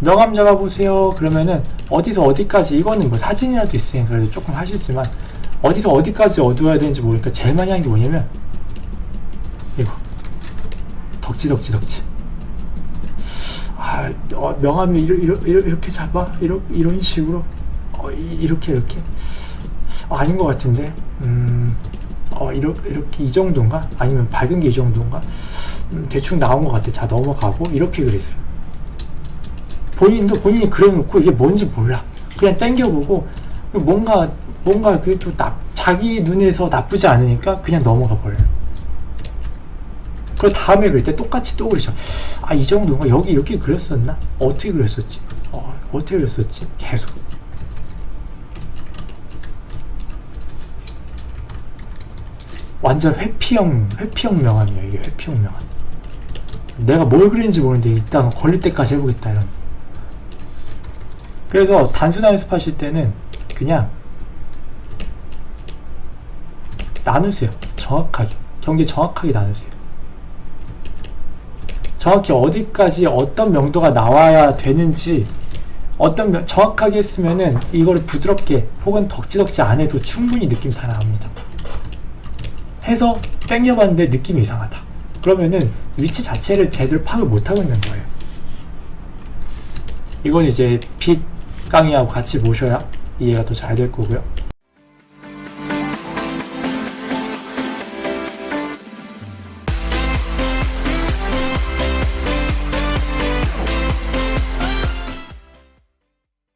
명암 잡아보세요. 그러면은 어디서 어디까지 이거는 뭐 사진이라도 있으니까 그래도 조금 하시지만 어디서 어디까지 어두워야 되는지 모르니까 제일 많이 하는 게 뭐냐면 이거. 덕지 덕지 덕지. 아 어, 명암이 이러, 이러, 이러, 이렇게 잡아? 이러, 이런 식으로? 어, 이, 이렇게 이렇게? 어, 아닌 것 같은데. 음, 어, 이러, 이렇게 이 정도인가? 아니면 밝은 게 이 정도인가? 음, 대충 나온 것 같아. 자 넘어가고 이렇게 그렸어요 본인도 본인이 그려놓고 이게 뭔지 몰라. 그냥 땡겨보고 뭔가 뭔가 그게 또 나, 자기 눈에서 나쁘지 않으니까 그냥 넘어가 버려요. 그리고 다음에 그릴 때 똑같이 또 그리죠. 아 이 정도인가? 여기 이렇게 그렸었나? 어떻게 그렸었지? 어, 어떻게 그렸었지? 계속. 완전 회피형 회피형 명함이야 이게. 회피형 명함. 내가 뭘 그리는지 모르는데 일단 걸릴 때까지 해보겠다 이런 그래서 단순한 연습하실 때는 그냥 나누세요. 정확하게. 경계 정확하게 나누세요. 정확히 어디까지 어떤 명도가 나와야 되는지 어떤 명, 정확하게 했으면은 이거를 부드럽게 혹은 덕지덕지 안 해도 충분히 느낌 다 나옵니다. 해서 땡겨봤는데 느낌이 이상하다. 그러면은 위치 자체를 제대로 파악을 못하고 있는 거예요. 이건 이제 빛 강의하고 같이 보셔야 이해가 더 잘 될 거고요